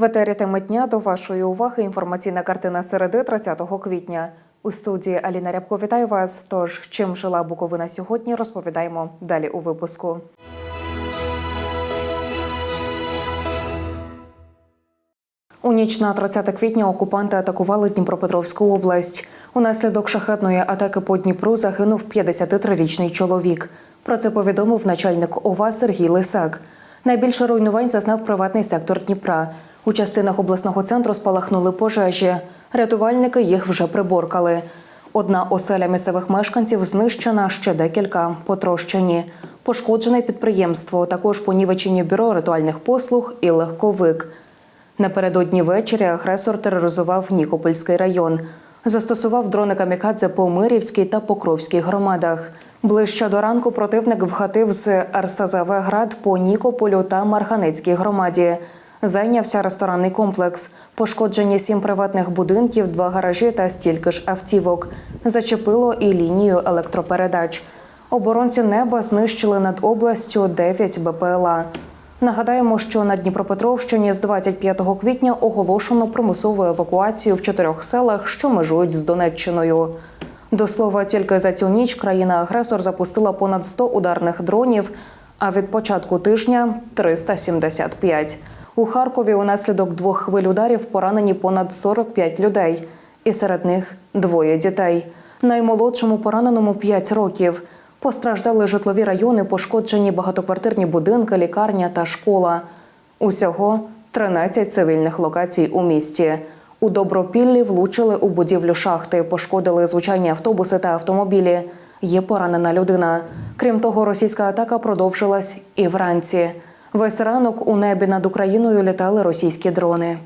В етері теми дня до вашої уваги інформаційна картина середи 30 квітня. У студії Аліна Рябко вітаю вас. Тож, чим жила Буковина сьогодні, розповідаємо далі у випуску. У ніч на 30 квітня окупанти атакували Дніпропетровську область. Унаслідок шахетної атаки по Дніпру загинув 53-річний чоловік. Про це повідомив начальник ОВА Сергій Лисак. Найбільше руйнувань зазнав приватний сектор Дніпра. У частинах обласного центру спалахнули пожежі. Рятувальники їх вже приборкали. Одна оселя місцевих мешканців знищена, ще декілька потрощені. Пошкоджене підприємство, також понівечені бюро ритуальних послуг і легковик. Напередодні ввечері агресор тероризував Нікопольський район. Застосував дрони камікадзе по Мирівській та Покровській громадах. Ближче до ранку противник вгатив з РСЗВ град по Нікополю та Марганецькій громаді. Зайнявся ресторанний комплекс. Пошкоджені сім приватних будинків, два гаражі та стільки ж автівок. Зачепило і лінію електропередач. Оборонці неба знищили над областю 9 БПЛА. Нагадаємо, що на Дніпропетровщині з 25 квітня оголошено примусову евакуацію в чотирьох селах, що межують з Донеччиною. До слова, тільки за цю ніч країна-агресор запустила понад 100 ударних дронів, а від початку тижня 375. У Харкові унаслідок двох хвиль ударів поранені понад 45 людей, і серед них двоє дітей. Наймолодшому пораненому 5 років. Постраждали житлові райони, пошкоджені багатоквартирні будинки, лікарня та школа. Усього 13 цивільних локацій у місті. У Добропіллі влучили у будівлю шахти, пошкодили звичайні автобуси та автомобілі. Є поранена людина. Крім того, російська атака продовжилась і вранці. Весь ранок у небі над Україною літали російські дрони.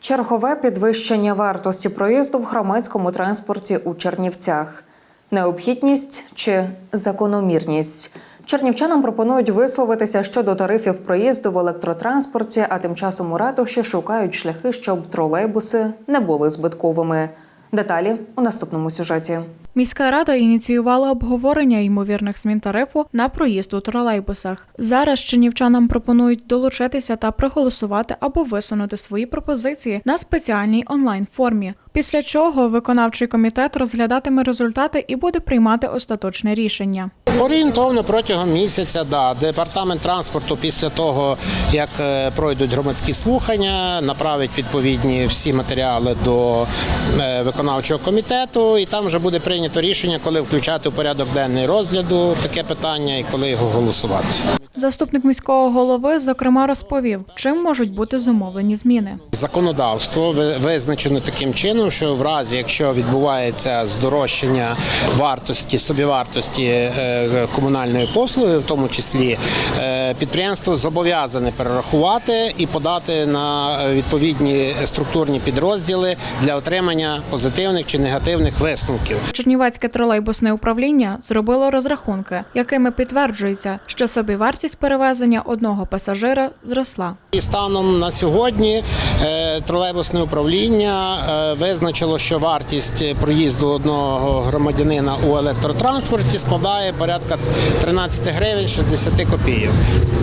Чергове підвищення вартості проїзду в громадському транспорті у Чернівцях. Необхідність чи закономірність. Чернівчанам пропонують висловитися щодо тарифів проїзду в електротранспорті, а тим часом у ратуші шукають шляхи, щоб тролейбуси не були збитковими. Деталі у наступному сюжеті. Міська рада ініціювала обговорення ймовірних змін тарифу на проїзд у тролейбусах. Зараз чинівчанам пропонують долучитися та проголосувати або висунути свої пропозиції на спеціальній онлайн формі. Після чого виконавчий комітет розглядатиме результати і буде приймати остаточне рішення. Орієнтовно протягом місяця, да, департамент транспорту після того, як е, пройдуть громадські слухання, направить відповідні всі матеріали до е, виконавчого комітету, і там вже буде прийнято рішення, коли включати у порядок денний розгляду таке питання і коли його голосувати. Заступник міського голови зокрема розповів, чим можуть бути зумовлені зміни. Законодавство ви- визначено таким чином, що в разі, якщо відбувається здорожчання вартості, собівартості е, комунальної послуги, в тому числі е, підприємство зобов'язане перерахувати і подати на е, відповідні структурні підрозділи для отримання позитивних чи негативних висновків. Чернівецьке тролейбусне управління зробило розрахунки, якими підтверджується, що собівартість перевезення одного пасажира зросла. І станом на сьогодні е, тролейбусне управління е, визначило, що вартість проїзду одного громадянина у електротранспорті складає порядка 13 гривень 60 копійок.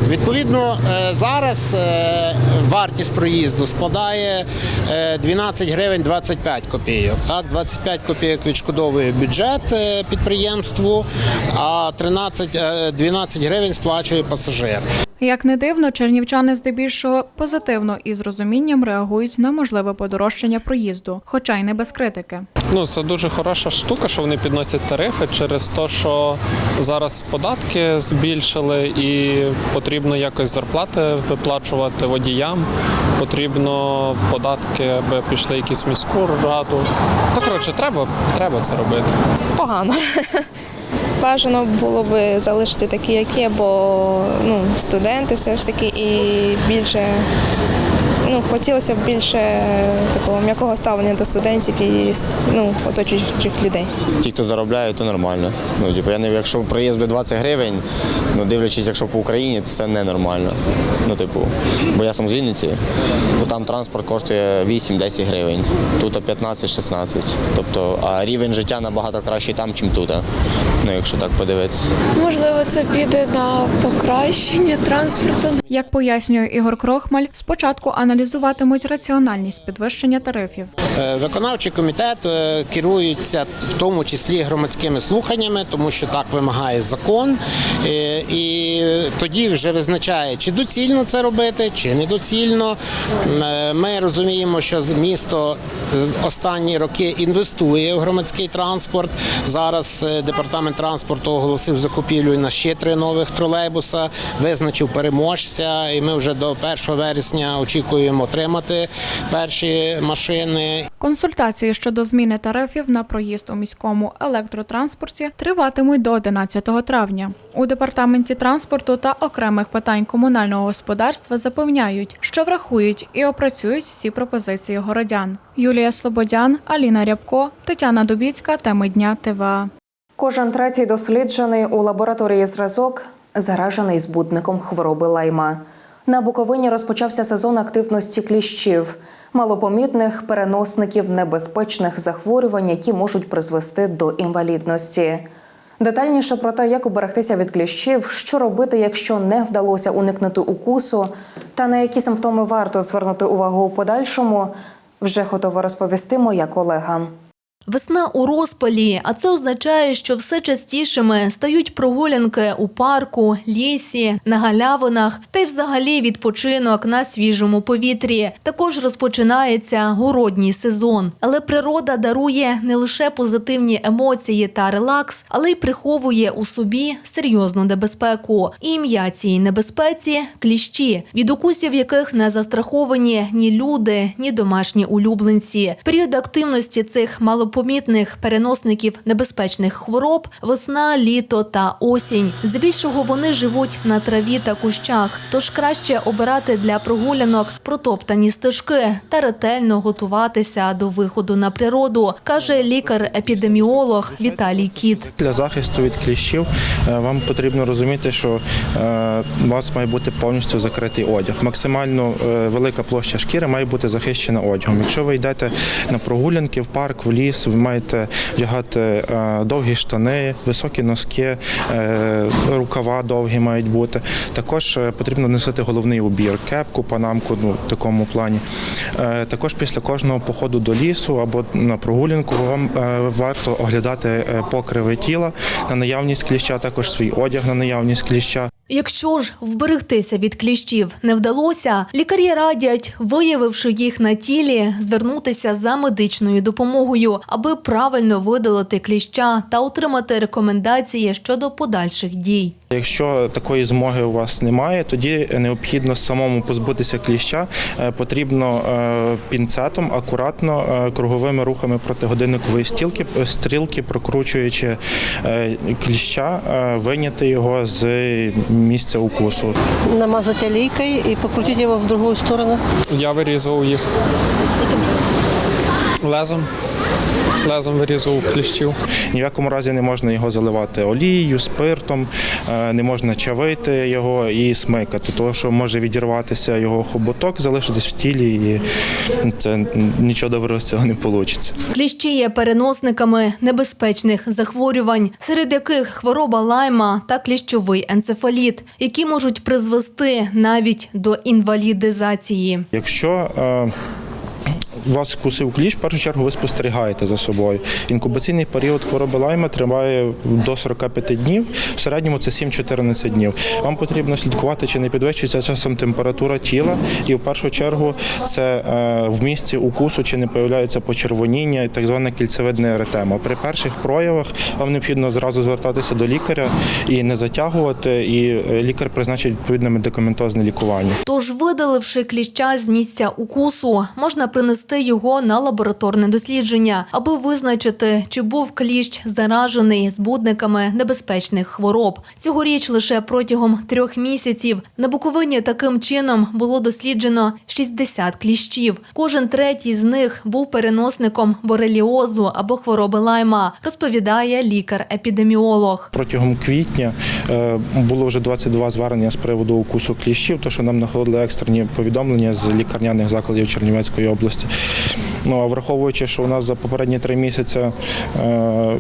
Відповідно, е, зараз е, вартість проїзду складає е, 12 гривень 25 копійок. Так, 25 копійок відшкодовує бюджет е, підприємству, а 13, е, 12 гривень сплачує пасажир. Як не дивно, чернівчани здебільшого позитивно і з розумінням реагують на можливе подорожчання проїзду, хоча й не без критики. Ну, це дуже хороша штука, що вони підносять тарифи через те, що зараз податки збільшили і потрібно якось зарплати виплачувати водіям. Потрібно податки, аби пішли якісь міську раду. Та коротше, треба, треба це робити. погано. Бажано було би залишити такі, як є, бо ну, студенти все ж таки і більше ну, хотілося б більше е, такого м'якого ставлення до студентів і ну, оточуючих людей. Ті, хто заробляє, то нормально. Ну, типу, я не якщо проїзд буде 20 гривень, ну дивлячись, якщо по Україні, то це ненормально. Ну, типу, бо я сам з Вінниці, бо там транспорт коштує 8-10 гривень, тут 15-16. Тобто, а рівень життя набагато кращий там, ніж тут. Ну, якщо так подивитися. Можливо, це піде на покращення транспорту. Як пояснює Ігор Крохмаль, спочатку аналізуватимуть раціональність підвищення тарифів. Е, Виконавчий комітет е, керується в тому числі громадськими слуханнями, тому що так вимагає закон. Е, І тоді вже визначає, чи доцільно це робити, чи недоцільно. Ми розуміємо, що місто останні роки інвестує в громадський транспорт. Зараз департамент транспорту оголосив закупівлю на ще три нових тролейбуса, визначив переможця, і ми вже до 1 вересня очікуємо отримати перші машини. Консультації щодо зміни тарифів на проїзд у міському електротранспорті триватимуть до 11 травня. У департаменті транспорту та окремих питань комунального господарства запевняють, що врахують і опрацюють всі пропозиції городян. Юлія Слободян, Аліна Рябко, Тетяна Дубіцька. Теми дня ТВА. Кожен третій досліджений у лабораторії зразок заражений збудником хвороби лайма. На Буковині розпочався сезон активності кліщів, малопомітних переносників небезпечних захворювань, які можуть призвести до інвалідності. Детальніше про те, як уберегтися від кліщів, що робити, якщо не вдалося уникнути укусу, та на які симптоми варто звернути увагу у подальшому, вже готова розповісти моя колега. Весна у розпалі, а це означає, що все частішими стають прогулянки у парку, лісі, на галявинах та й взагалі відпочинок на свіжому повітрі. Також розпочинається городній сезон. Але природа дарує не лише позитивні емоції та релакс, але й приховує у собі серйозну небезпеку. Ім'я цій небезпеці кліщі, від укусів яких не застраховані ні люди, ні домашні улюбленці. Період активності цих малопомітних переносників небезпечних хвороб весна, літо та осінь. Здебільшого вони живуть на траві та кущах, тож краще обирати для прогулянок протоптані стежки та ретельно готуватися до виходу на природу, каже лікар-епідеміолог Віталій Кіт. Для захисту від кліщів е, вам потрібно розуміти, що е, у вас має бути повністю закритий одяг. Максимально е, велика площа шкіри має бути захищена одягом. Якщо ви йдете на прогулянки в парк, в ліс, ви маєте вдягати е, довгі штани, високі носки, е, рукава довгі мають бути. Також е, потрібно носити головний убір, кепку, панамку ну, в такому плані. Також після кожного походу до лісу або на прогулянку вам варто оглядати покриви тіла на наявність кліща, також свій одяг на наявність кліща. Якщо ж вберегтися від кліщів не вдалося, лікарі радять, виявивши їх на тілі, звернутися за медичною допомогою, аби правильно видалити кліща та отримати рекомендації щодо подальших дій. Якщо такої змоги у вас немає, тоді необхідно самому позбутися кліща. Е, Потрібно е, пінцетом акуратно е, круговими рухами проти годинникової стілки стрілки, прокручуючи кліща, виняти його з місця укусу. намазать олейкой и покрутить его в другую сторону. Я вирізував їх лезом. Лезом вирізував кліщів. Ні в якому разі не можна його заливати олією, спиртом, е, не можна чавити його і смикати, тому що може відірватися його хоботок, залишитись в тілі, і це нічого доброго з цього не вийде. Кліщі є переносниками небезпечних захворювань, серед яких хвороба лайма та кліщовий енцефаліт, які можуть призвести навіть до інвалідизації. Якщо е, вас вкусив кліщ, в першу чергу ви спостерігаєте за собою. Інкубаційний період хвороби лайма триває до 45 днів. В середньому це 7-14 днів. Вам потрібно слідкувати, чи не підвищується часом температура тіла, і в першу чергу це е, в місці укусу, чи не появляється почервоніння і так звана кільцевидна еретема. При перших проявах вам необхідно зразу звертатися до лікаря і не затягувати, і е, лікар призначить відповідне медикаментозне лікування. Тож, видаливши кліща з місця укусу, можна принести відвести його на лабораторне дослідження, аби визначити, чи був кліщ заражений збудниками небезпечних хвороб. Цьогоріч лише протягом трьох місяців на Буковині таким чином було досліджено 60 кліщів. Кожен третій з них був переносником бореліозу або хвороби лайма, розповідає лікар-епідеміолог. Протягом квітня е, було вже 22 звернення з приводу укусу кліщів, то що нам знаходили екстрені повідомлення з лікарняних закладів Чернівецької області. Ну а враховуючи, що у нас за попередні три місяці е,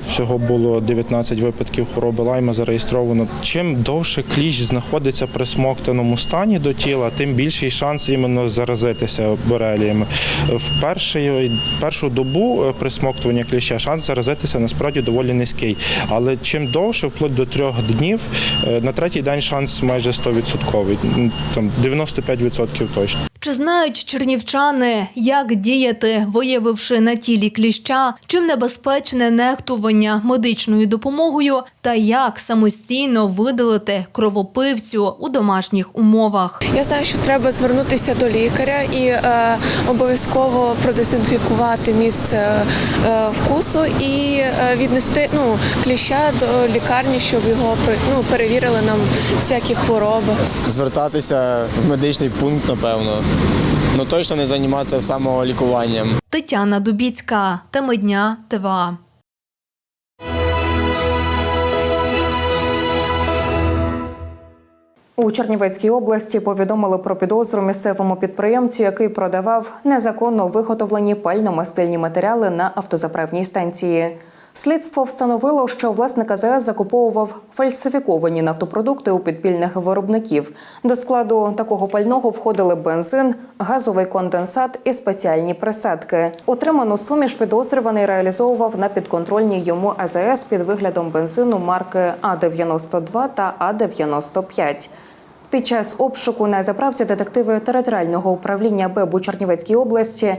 всього було 19 випадків хвороби лайма зареєстровано. Чим довше кліщ знаходиться при смоктаному стані до тіла, тим більший шанс іменно заразитися бореліями. В перший, першу добу е, при смоктуванні кліща шанс заразитися насправді доволі низький. Але чим довше, вплоть до трьох днів, е, на третій день шанс майже 100%, там 95% точно. Чи знають чернівчани, як діяти, виявивши на тілі кліща, чим небезпечне нехтування медичною допомогою, та як самостійно видалити кровопивцю у домашніх умовах? Я знаю, що треба звернутися до лікаря і е, обов'язково продезінфікувати місце е, вкусу і е, віднести ну, кліща до лікарні, щоб його ну, перевірили нам всякі хвороби. Звертатися в медичний пункт, напевно. Ну точно не займатися самолікуванням. Тетяна Дубіцька, теми дня ТВА. У Чернівецькій області повідомили про підозру місцевому підприємцю, який продавав незаконно виготовлені пально-мастильні матеріали на автозаправній станції. Слідство встановило, що власник АЗС закуповував фальсифіковані нафтопродукти у підпільних виробників. До складу такого пального входили бензин, газовий конденсат і спеціальні присадки. Отриману суміш підозрюваний реалізовував на підконтрольній йому АЗС під виглядом бензину марки А92 та А95. Під час обшуку на заправці детективи територіального управління БЕБ у Чернівецькій області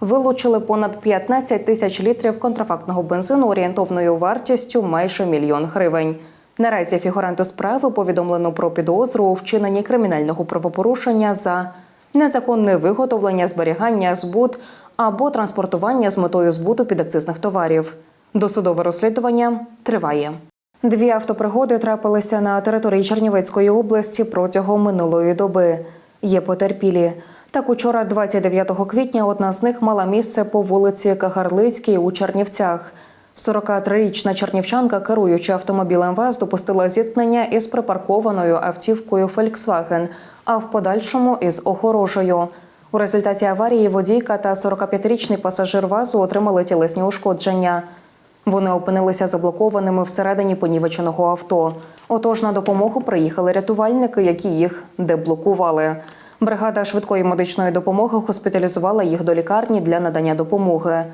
вилучили понад 15 тисяч літрів контрафактного бензину орієнтовною вартістю майже мільйон гривень. Наразі фігуранту справи повідомлено про підозру у вчиненні кримінального правопорушення за незаконне виготовлення, зберігання, збут або транспортування з метою збуту підакцизних товарів. Досудове розслідування триває. Дві автопригоди трапилися на території Чернівецької області протягом минулої доби. Є потерпілі. Так, учора, 29 квітня, одна з них мала місце по вулиці Кагарлицькій у Чернівцях. 43-річна чернівчанка, керуючи автомобілем ВАЗ, допустила зіткнення із припаркованою автівкою Volkswagen, а в подальшому із огорожею. У результаті аварії водійка та 45-річний пасажир ВАЗу отримали тілесні ушкодження. Вони опинилися заблокованими всередині понівеченого авто. Отож на допомогу приїхали рятувальники, які їх деблокували. Бригада швидкої медичної допомоги госпіталізувала їх до лікарні для надання допомоги.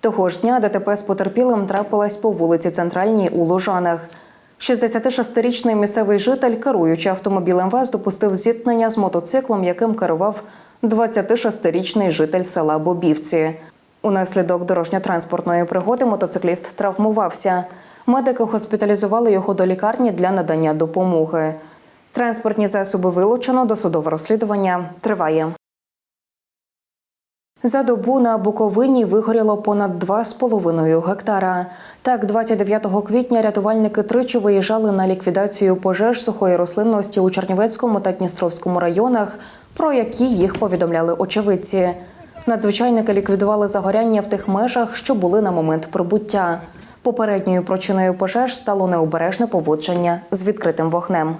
Того ж дня ДТП з потерпілим трапилась по вулиці Центральній у Лужанах. 66-річний місцевий житель, керуючи автомобілем ВАЗ, допустив зіткнення з мотоциклом, яким керував 26-річний житель села Бобівці. Унаслідок дорожньо-транспортної пригоди мотоцикліст травмувався. Медики госпіталізували його до лікарні для надання допомоги. Транспортні засоби вилучено, досудове розслідування триває. За добу на Буковині вигоріло понад 2,5 гектара. Так, 29 квітня рятувальники тричі виїжджали на ліквідацію пожеж сухої рослинності у Чернівецькому та Дністровському районах, про які їх повідомляли очевидці. Надзвичайники ліквідували загоряння в тих межах, що були на момент прибуття. Попередньою причиною пожеж стало необережне поводження з відкритим вогнем.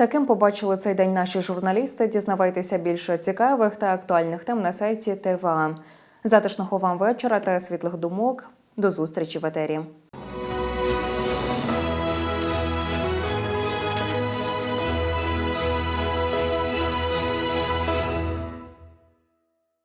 Таким побачили цей день наші журналісти. Дізнавайтеся більше цікавих та актуальних тем на сайті ТВА. Затишного вам вечора та світлих думок. До зустрічі в етері.